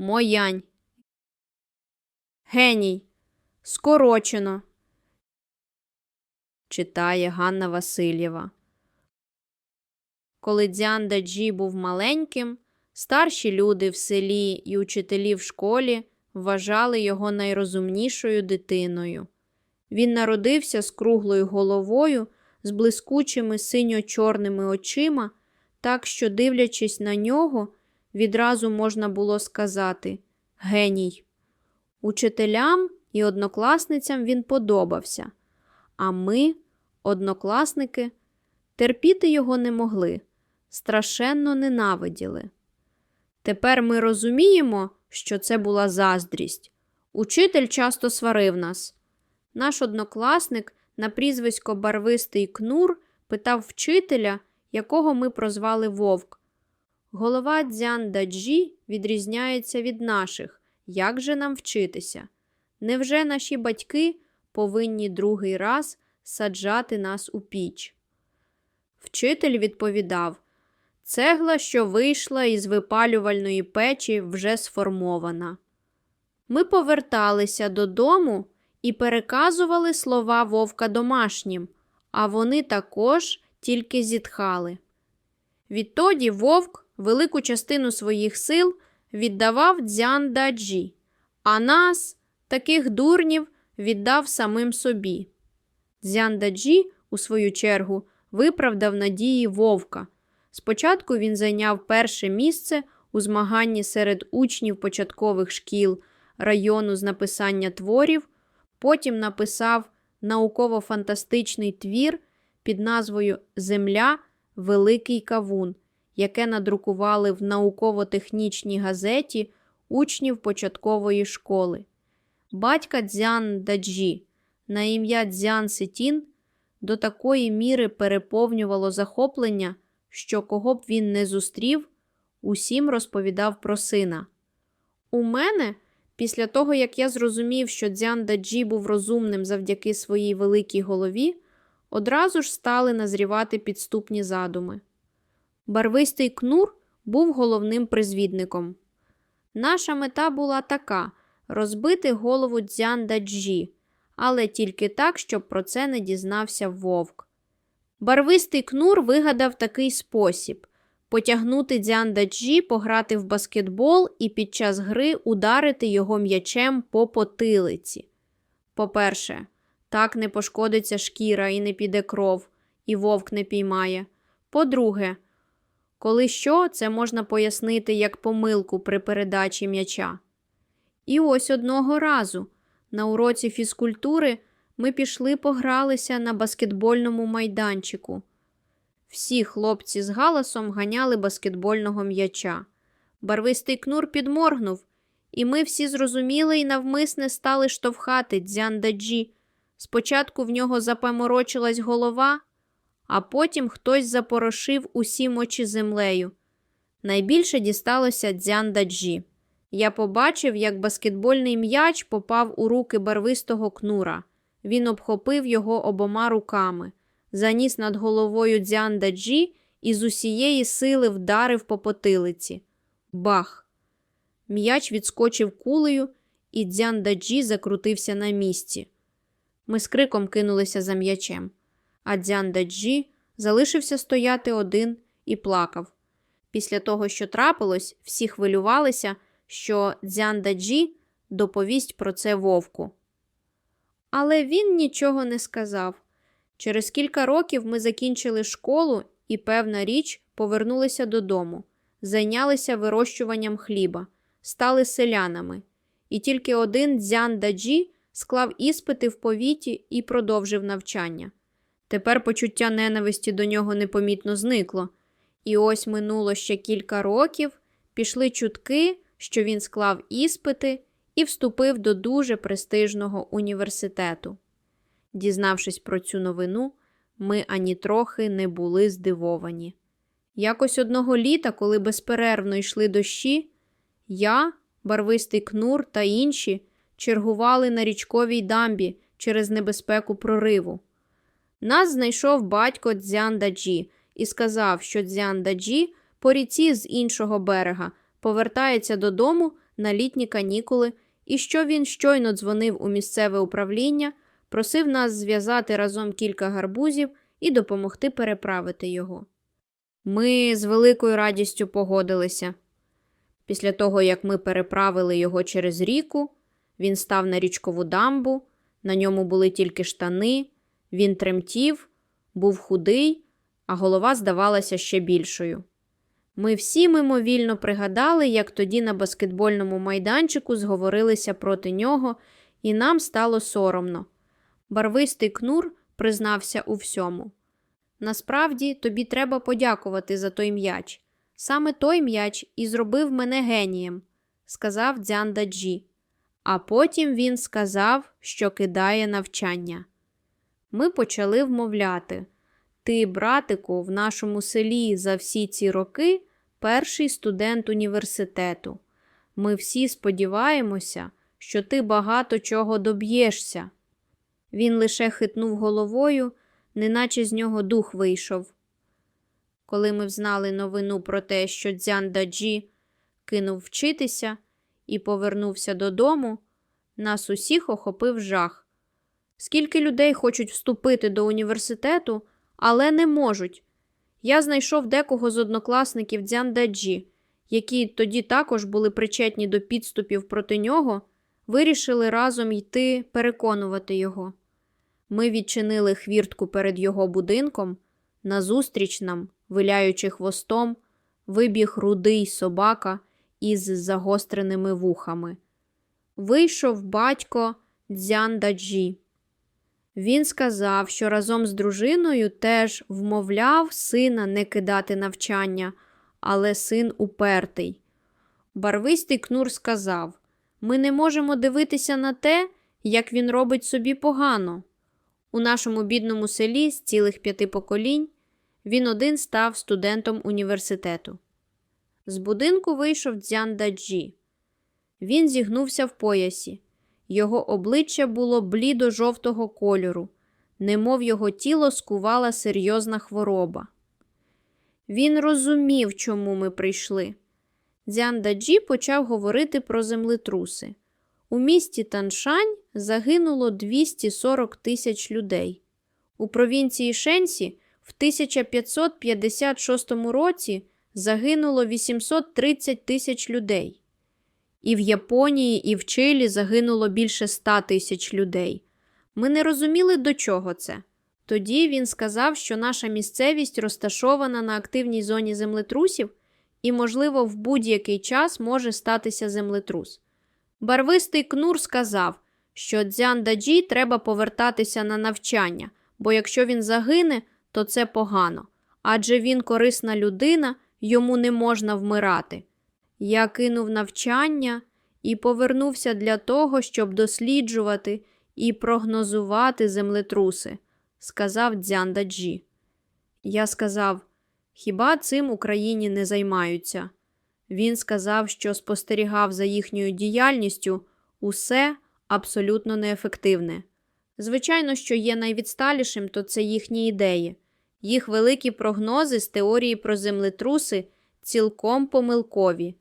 Моянь. Геній. Скорочено. Читає Ганна Васильєва. Коли Дзян Даджі був маленьким, старші люди в селі і учителі в школі вважали його найрозумнішою дитиною. Він народився з круглою головою, з блискучими синьо-чорними очима, так що, дивлячись на нього, відразу можна було сказати геній. Учителям і однокласницям він подобався, а ми, однокласники, терпіти його не могли, страшенно ненавиділи. Тепер ми розуміємо, що це була заздрість. Учитель часто сварив нас. Наш однокласник на прізвисько Барвистий Кнур питав вчителя, якого ми прозвали Вовк. Голова Дзян Даджі відрізняється від наших. Як же нам вчитися? Невже наші батьки повинні другий раз саджати нас у піч? Вчитель відповідав Цегла, що вийшла із випалювальної печі, вже сформована. Ми поверталися додому і переказували слова вовка домашнім, а вони також тільки зітхали. Відтоді вовк велику частину своїх сил віддавав дзян даджі, а нас, таких дурнів, віддав самим собі. Дзян даджі, у свою чергу, виправдав надії вовка. Спочатку він зайняв перше місце у змаганні серед учнів початкових шкіл району з написання творів, потім написав науково-фантастичний твір під назвою Земля Великий Кавун, яке надрукували в науково-технічній газеті учнів початкової школи. Батька Дзян Даджі на ім'я Дзян Сетін до такої міри переповнювало захоплення, що кого б він не зустрів, усім розповідав про сина. У мене, після того як я зрозумів, що Дзян Даджі був розумним завдяки своїй великій голові, одразу ж стали назрівати підступні задуми. Барвистий кнур був головним призвідником. Наша мета була така розбити голову Дзян Даджі, але тільки так, щоб про це не дізнався вовк. Барвистий кнур вигадав такий спосіб потягнути Дзян Даджі, пограти в баскетбол і під час гри ударити його м'ячем по потилиці. По-перше, так не пошкодиться шкіра і не піде кров, і вовк не піймає. По-друге, коли що, це можна пояснити як помилку при передачі м'яча. І ось одного разу на уроці фізкультури ми пішли погралися на баскетбольному майданчику. Всі хлопці з галасом ганяли баскетбольного м'яча. Барвистий кнур підморгнув, і ми всі зрозуміли і навмисне стали штовхати дзян даджі. Спочатку в нього запаморочилась голова, а потім хтось запорошив усі мочі землею. Найбільше дісталося дзян даджі. Я побачив, як баскетбольний м'яч попав у руки барвистого кнура. Він обхопив його обома руками, заніс над головою дзян даджі і з усієї сили вдарив по потилиці. Бах! М'яч відскочив кулею, і дзян даджі закрутився на місці. Ми з криком кинулися за м'ячем, а дзян даджі залишився стояти один і плакав. Після того, що трапилось, всі хвилювалися, що дзян даджі доповість про це вовку. Але він нічого не сказав. Через кілька років ми закінчили школу і, певна річ, повернулися додому, зайнялися вирощуванням хліба, стали селянами. І тільки один дзян даджі склав іспити в повіті і продовжив навчання. Тепер почуття ненависті до нього непомітно зникло. І ось минуло ще кілька років, пішли чутки, що він склав іспити і вступив до дуже престижного університету. Дізнавшись про цю новину, ми ані трохи не були здивовані. Якось одного літа, коли безперервно йшли дощі, я, барвистий кнур та інші чергували на річковій дамбі через небезпеку прориву. Нас знайшов батько Дзян Даджі і сказав, що Дзян Даджі по ріці з іншого берега повертається додому на літні канікули і що він щойно дзвонив у місцеве управління, просив нас зв'язати разом кілька гарбузів і допомогти переправити його. Ми з великою радістю погодилися. Після того, як ми переправили його через ріку, він став на річкову дамбу, на ньому були тільки штани, він тремтів, був худий, а голова здавалася ще більшою. Ми всі мимовільно пригадали, як тоді на баскетбольному майданчику зговорилися проти нього, і нам стало соромно. Барвистий кнур признався у всьому. Насправді, тобі треба подякувати за той м'яч. Саме той м'яч і зробив мене генієм, сказав Дзянда Джі. А потім він сказав, що кидає навчання. Ми почали вмовляти. Ти, братику, в нашому селі за всі ці роки перший студент університету. Ми всі сподіваємося, що ти багато чого доб'єшся. Він лише хитнув головою, неначе з нього дух вийшов. Коли ми взнали новину про те, що Дзян Даджі кинув вчитися і повернувся додому, нас усіх охопив жах. Скільки людей хочуть вступити до університету, але не можуть. Я знайшов декого з однокласників Дзян Даджі, які тоді також були причетні до підступів проти нього, вирішили разом йти переконувати його. Ми відчинили хвіртку перед його будинком. Назустріч нам, виляючи хвостом, вибіг рудий собака із загостреними вухами. Вийшов батько Дзян Даджі. Він сказав, що разом з дружиною теж вмовляв сина не кидати навчання, але син упертий. Барвистий кнур сказав: Ми не можемо дивитися на те, як він робить собі погано. У нашому бідному селі з цілих п'яти поколінь він один став студентом університету. З будинку вийшов Дзян Даджі. Він зігнувся в поясі. Його обличчя було блідо жовтого кольору, немов його тіло скувала серйозна хвороба. Він розумів, чому ми прийшли. Дзян Даджі почав говорити про землетруси. У місті Таншань загинуло 240 тисяч людей. У провінції Шенсі в 1556 році загинуло 830 тисяч людей. І в Японії, і в Чилі загинуло більше 100 тисяч людей. Ми не розуміли, до чого це. Тоді він сказав, що наша місцевість розташована на активній зоні землетрусів і, можливо, в будь-який час може статися землетрус. Барвистий кнур сказав, що Дзян Даджі треба повертатися на навчання, бо якщо він загине, то це погано. Адже він корисна людина, йому не можна вмирати. Я кинув навчання і повернувся для того, щоб досліджувати і прогнозувати землетруси, сказав Дзян Даджі. Я сказав, хіба цим Україні не займаються? Він сказав, що спостерігав за їхньою діяльністю усе абсолютно неефективне. Звичайно, що є найвідсталішим, то це їхні ідеї. Їх великі прогнози з теорії про землетруси цілком помилкові.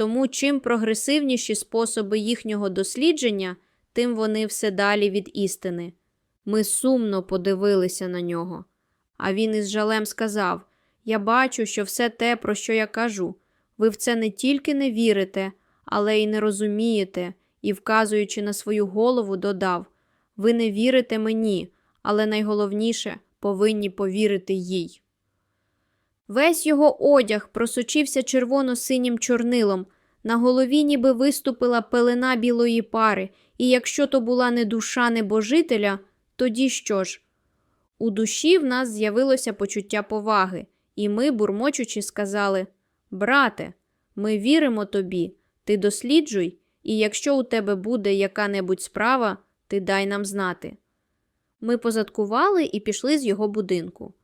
Тому чим прогресивніші способи їхнього дослідження, тим вони все далі від істини. Ми сумно подивилися на нього. А він із жалем сказав: Я бачу, що все те, про що я кажу, ви в це не тільки не вірите, але й не розумієте, і, вказуючи на свою голову, додав: Ви не вірите мені, але найголовніше повинні повірити їй. Весь його одяг просочився червоно-синім чорнилом, на голові ніби виступила пелена білої пари, і якщо то була не душа небожителя, тоді що ж? У душі в нас з'явилося почуття поваги, і ми, бурмочучи, сказали Брате, ми віримо тобі, ти досліджуй, і якщо у тебе буде яка-небудь справа, ти дай нам знати. Ми позадкували і пішли з його будинку.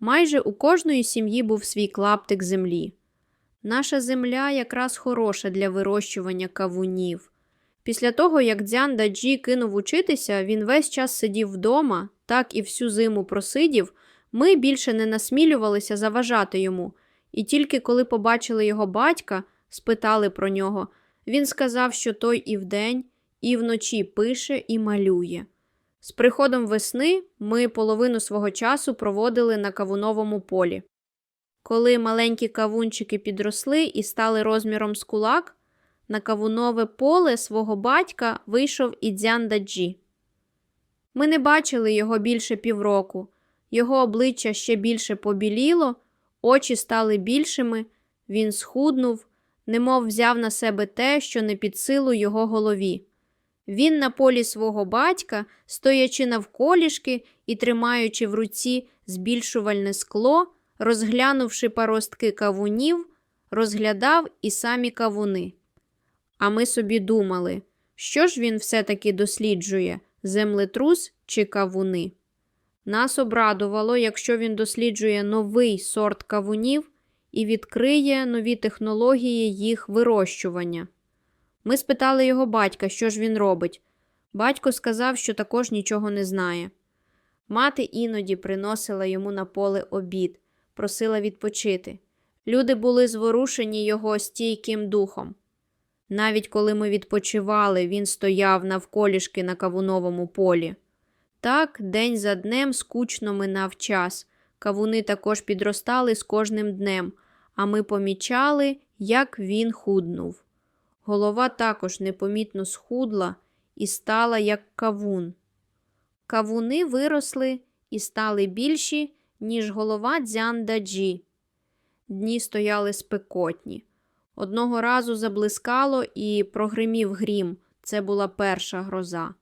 Майже у кожної сім'ї був свій клаптик землі. Наша земля якраз хороша для вирощування кавунів. Після того, як Дзян Даджі кинув учитися, він весь час сидів вдома, так і всю зиму просидів, ми більше не насмілювалися заважати йому, і тільки коли побачили його батька, спитали про нього Він сказав, що той і вдень, і вночі пише і малює. З приходом весни ми половину свого часу проводили на кавуновому полі. Коли маленькі кавунчики підросли і стали розміром з кулак, на кавунове поле свого батька вийшов і Дзян Даджі. Ми не бачили його більше півроку. Його обличчя ще більше побіліло, очі стали більшими, він схуднув, немов взяв на себе те, що не під силу його голові. Він на полі свого батька, стоячи навколішки і тримаючи в руці збільшувальне скло, розглянувши паростки кавунів, розглядав і самі кавуни. А ми собі думали, що ж він все-таки досліджує землетрус чи кавуни. Нас обрадувало, якщо він досліджує новий сорт кавунів і відкриє нові технології їх вирощування. Ми спитали його батька, що ж він робить. Батько сказав, що також нічого не знає. Мати іноді приносила йому на поле обід, просила відпочити. Люди були зворушені його стійким духом. Навіть коли ми відпочивали, він стояв навколішки на кавуновому полі. Так, день за днем скучно минав час. Кавуни також підростали з кожним днем, а ми помічали, як він худнув. Голова також непомітно схудла і стала як кавун. Кавуни виросли і стали більші, ніж голова дзяндаджі. Дні стояли спекотні. Одного разу заблискало і прогримів грім. Це була перша гроза.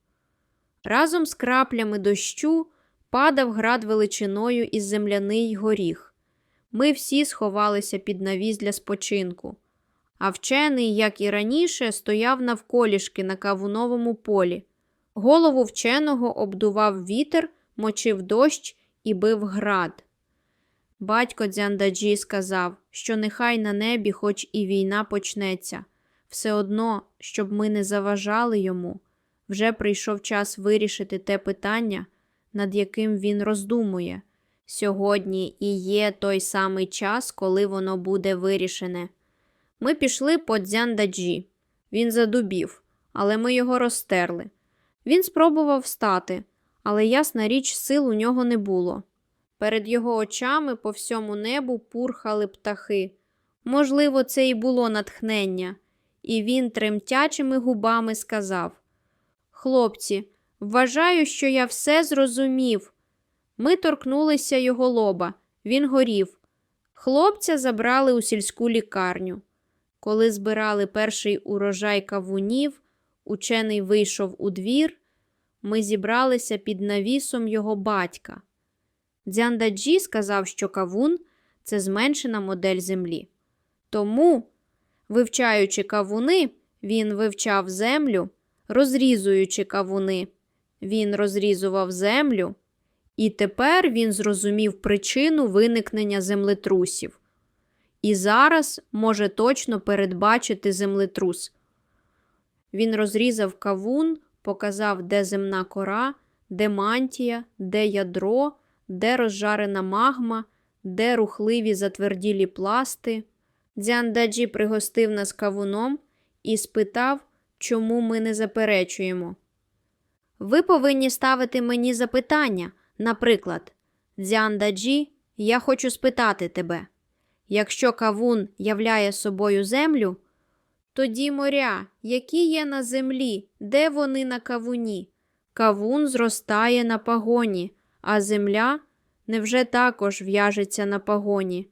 Разом з краплями дощу падав град величиною із земляний горіх. Ми всі сховалися під навіс для спочинку. А вчений, як і раніше, стояв навколішки на кавуновому полі. Голову вченого обдував вітер, мочив дощ і бив град. Батько Дзяндаджі сказав, що нехай на небі, хоч і війна почнеться, все одно, щоб ми не заважали йому. Вже прийшов час вирішити те питання, над яким він роздумує. Сьогодні і є той самий час, коли воно буде вирішене. Ми пішли по дзяндаджі. Він задубів, але ми його розтерли. Він спробував встати, але ясна річ, сил у нього не було. Перед його очами по всьому небу пурхали птахи. Можливо, це і було натхнення, і він тремтячими губами сказав: Хлопці, вважаю, що я все зрозумів. Ми торкнулися його лоба, він горів. Хлопця забрали у сільську лікарню. Коли збирали перший урожай кавунів, учений вийшов у двір, ми зібралися під навісом його батька. Дзяндаджі сказав, що кавун це зменшена модель землі. Тому, вивчаючи кавуни, він вивчав землю, розрізуючи кавуни, він розрізував землю, і тепер він зрозумів причину виникнення землетрусів. І зараз може точно передбачити землетрус. Він розрізав кавун, показав, де земна кора, де мантія, де ядро, де розжарена магма, де рухливі затверділі пласти. Дзяндаджі пригостив нас кавуном і спитав, чому ми не заперечуємо. Ви повинні ставити мені запитання, наприклад, Дзяндаджі, я хочу спитати тебе. Якщо кавун являє собою землю, тоді моря, які є на землі, де вони на кавуні? Кавун зростає на пагоні, а земля невже також в'яжеться на пагоні?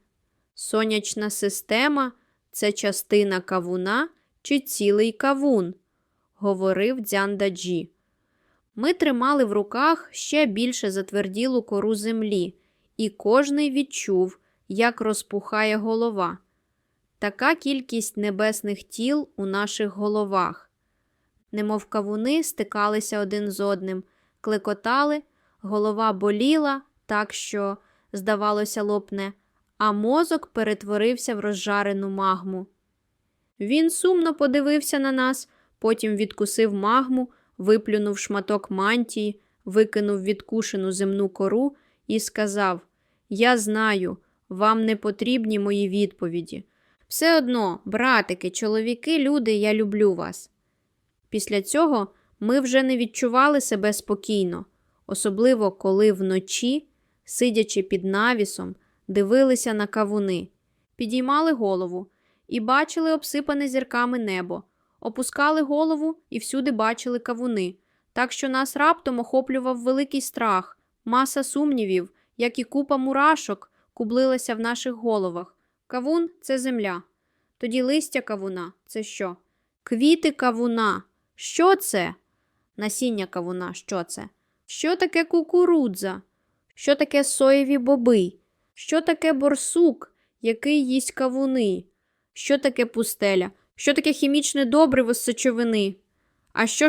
Сонячна система це частина кавуна чи цілий кавун, говорив дзяндаджі. Ми тримали в руках ще більше затверділу кору землі, і кожний відчув, як розпухає голова. Така кількість небесних тіл у наших головах. Немов кавуни стикалися один з одним, клекотали, голова боліла так, що, здавалося, лопне, а мозок перетворився в розжарену магму. Він сумно подивився на нас, потім відкусив магму, виплюнув шматок мантії, викинув відкушену земну кору і сказав: Я знаю, вам не потрібні мої відповіді. Все одно, братики, чоловіки, люди, я люблю вас. Після цього ми вже не відчували себе спокійно, особливо коли вночі, сидячи під навісом, дивилися на кавуни, підіймали голову і бачили обсипане зірками небо, опускали голову і всюди бачили кавуни, так що нас раптом охоплював великий страх, маса сумнівів, як і купа мурашок, кублилася в наших головах. Кавун це земля. Тоді листя кавуна це що? Квіти кавуна. Що це? Насіння кавуна, що це? Що таке кукурудза? Що таке соєві боби? Що таке борсук, який їсть кавуни? Що таке пустеля? Що таке хімічне добриво з сечовини? А що ж